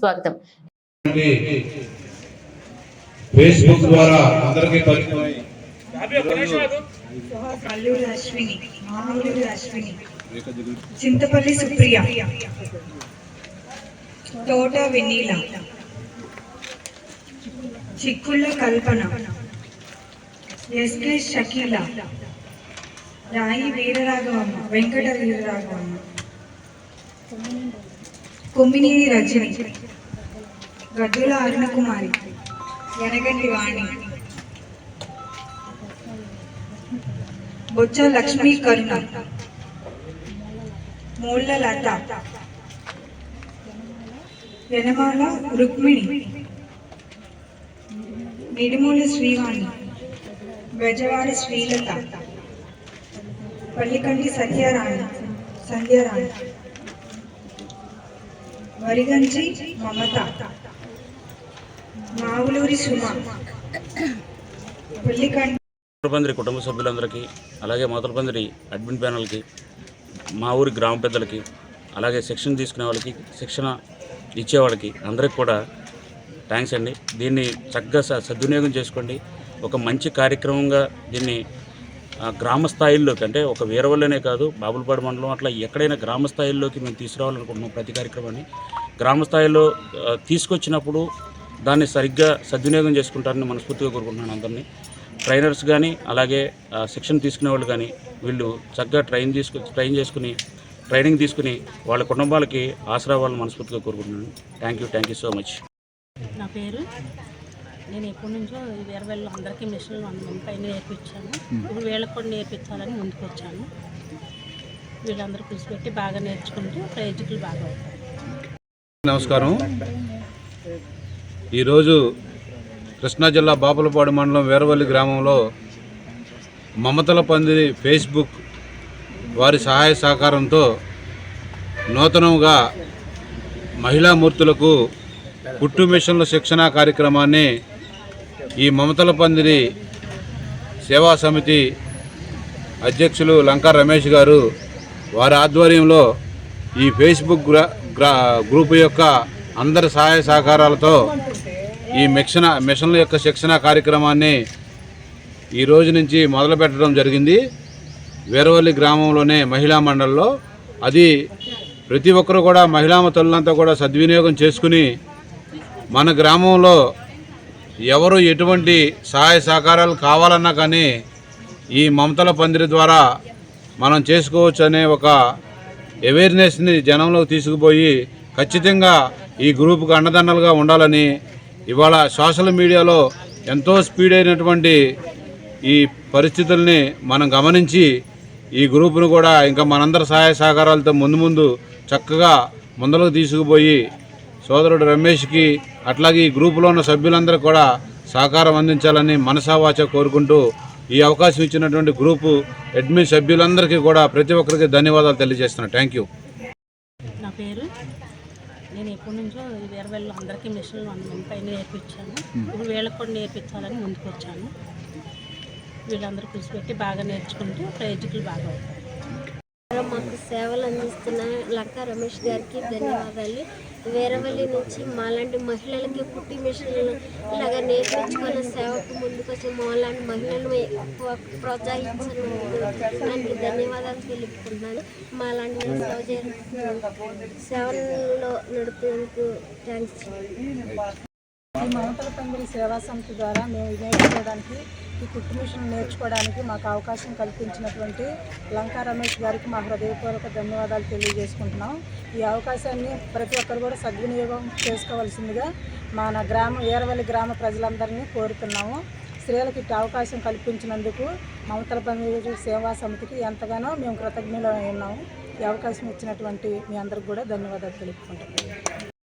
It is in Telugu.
స్వాగతం. ఫేస్బుక్ ద్వారా అందరికీ పరిచయమై అల్లూరి అశ్విని మామూలు అశ్విని చింతపల్లి సుప్రియ తోట వెన్నీల చిక్కుళ్ళ కల్పన ఎస్కే షకీల రాయి వీరరాఘవమ్మ వెంకట వీరరాఘవమ్మ. కొమ్మినేని రజని గద్దుల అరుణకుమారి ఎనగంటి వాణి బొచ్చ లక్ష్మీ కరుణ మూళ్ళ లత యనమాల రుక్మిణి నిడిమూలి శ్రీవాణి బెజవాడి శ్రీలత పల్లికంటి సత్యరాణి సంధ్యారాణి వరిగంజి మమత. మావులూరి సుమ. పల్లికంటి మొదలపందిరి కుటుంబ సభ్యులందరికీ అలాగే మొదలపందిరి అడ్మిన్ ప్యానల్కి మా ఊరి గ్రామ పెద్దలకి అలాగే శిక్షణ తీసుకునే వాళ్ళకి శిక్షణ ఇచ్చేవాళ్ళకి అందరికి కూడా థ్యాంక్స్ అండి. దీన్ని చక్కగా స- సద్వినియోగం చేసుకోండి. ఒక మంచి కార్యక్రమంగా దీన్ని గ్రామ స్థాయిల్లోకి అంటే ఒక వీరవల్లనే కాదు బాబులపాడు మండలం అట్లా ఎక్కడైనా గ్రామ స్థాయిల్లోకి మేము తీసుకురావాలనుకుంటున్నాం ప్రతి కార్యక్రమాన్ని. గ్రామ స్థాయిలో తీసుకొచ్చినప్పుడు దాన్ని సరిగ్గా సద్వినియోగం చేసుకుంటారని మనస్ఫూర్తిగా కోరుకుంటున్నాను అందరినీ. ట్రైనర్స్ కానీ అలాగే శిక్షణ తీసుకునే వాళ్ళు కానీ వీళ్ళు చక్కగా ట్రైన్ తీసుకు ట్రైన్ చేసుకుని ట్రైనింగ్ తీసుకుని వాళ్ళ కుటుంబాలకి ఆసరా వాళ్ళని మనస్ఫూర్తిగా కోరుకుంటున్నాను. Thank you thank you so much. నా పేరు నేను ఎప్పటి నుంచో ఈ వేరే వాళ్ళు అందరికీ మిషన్లు వంద మంది పైన నేర్పించాను. ఇప్పుడు వీళ్ళకి కూడా నేర్పించాలని ముందుకు వచ్చాను వీళ్ళందరూ కృషి పెట్టి బాగా నేర్చుకుంటే ప్రయోజకులు బాగా అవుతారు. నమస్కారం. ఈరోజు కృష్ణా జిల్లా బాపులపాడు మండలం వీరవల్లి గ్రామంలో మమతల పందిరి ఫేస్బుక్ వారి సహాయ సహకారంతో నూతనంగా మహిళా మూర్తులకు కుట్టు మిషన్ల శిక్షణా కార్యక్రమాన్ని ఈ మమతల పందిరి సేవా సమితి అధ్యక్షులు లంకా రమేష్ గారు వారి ఆధ్వర్యంలో ఈ ఫేస్బుక్ గ్రా గ్రా గ్రూప్ యొక్క అందరి సహాయ సహకారాలతో ఈ మిషన్ మిషన్ల యొక్క శిక్షణ కార్యక్రమాన్ని ఈ రోజు నుంచి మొదలు పెట్టడం జరిగింది. వీరవల్లి గ్రామంలోనే మహిళా మండలిలో. అది ప్రతి ఒక్కరు కూడా మహిళా తల్లులంతా కూడా సద్వినియోగం చేసుకుని మన గ్రామంలో ఎవరు ఎటువంటి సహాయ సహకారాలు కావాలన్నా కానీ ఈ మమతల పందిరి ద్వారా మనం చేసుకోవచ్చు అనే ఒక అవేర్నెస్ని జనంలోకి తీసుకుపోయి ఖచ్చితంగా ఈ గ్రూప్కి అండదండలుగా ఉండాలని ఇవాళ సోషల్ మీడియాలో ఎంతో స్పీడ్ అయినటువంటి ఈ పరిస్థితుల్ని మనం గమనించి ఈ గ్రూపును కూడా ఇంకా మనందరి సహాయ సహకారాలతో ముందు ముందు చక్కగా ముందరకు తీసుకుపోయి సోదరుడు రమేష్కి అట్లాగే ఈ గ్రూపులో ఉన్న సభ్యులందరూ కూడా సహకారం అందించాలని మనసావాచ కోరుకుంటూ ఈ అవకాశం ఇచ్చినటువంటి గ్రూపు అడ్మిన్ సభ్యులందరికీ కూడా ప్రతి ఒక్కరికి ధన్యవాదాలు తెలియజేస్తున్నాను. థ్యాంక్ యూ నా పేరు. నేను ఎప్పటి నుంచో ఈ వేరే వాళ్ళు అందరికీ మిషన్లు పైన నేర్పించాను. ఇప్పుడు వీళ్ళకి కూడా నేర్పించాలని ముందుకు వచ్చాను వీళ్ళందరూ కృషి పెట్టి బాగా నేర్చుకుంటే ప్రయోజకులు బాగా అవుతారు. మాకు సేవలు అందిస్తున్న లక్కా రమేష్ గారికి ధన్యవాదాలు. వేరవల్లి నుంచి మాలాంటి మహిళలకి కుట్టి మిషన్లు ఇలాగా నేర్పించుకున్న సేవకు ముందుకొచ్చి మాలాంటి మహిళలు ఎక్కువ ప్రోత్సహించిన ధన్యవాదాలు తెలుపుకుంటున్నాను. మాలాంటి సేవ సేవలో సేవల్లో థ్యాంక్స్ ఈ మమతల పందిరి సేవా సమితి ద్వారా మేము నేర్చుకోవడానికి ఈ కుట్టు మిషన్ నేర్చుకోవడానికి మాకు అవకాశం కల్పించినటువంటి లంకా రమేష్ గారికి మా హృదయపూర్వక ధన్యవాదాలు తెలియజేసుకుంటున్నాం. ఈ అవకాశాన్ని ప్రతి ఒక్కరు కూడా సద్వినియోగం చేసుకోవాల్సిందిగా మన గ్రామ ఏరవల్లి గ్రామ ప్రజలందరినీ కోరుతున్నాము. స్త్రీలకు ఇట్టి అవకాశం కల్పించినందుకు మమతల పందిరి సేవా సమితికి ఎంతగానో మేము కృతజ్ఞులమై ఉన్నాము. ఈ అవకాశం ఇచ్చినటువంటి మీ అందరికి కూడా ధన్యవాదాలు తెలుపుకుంటున్నాము.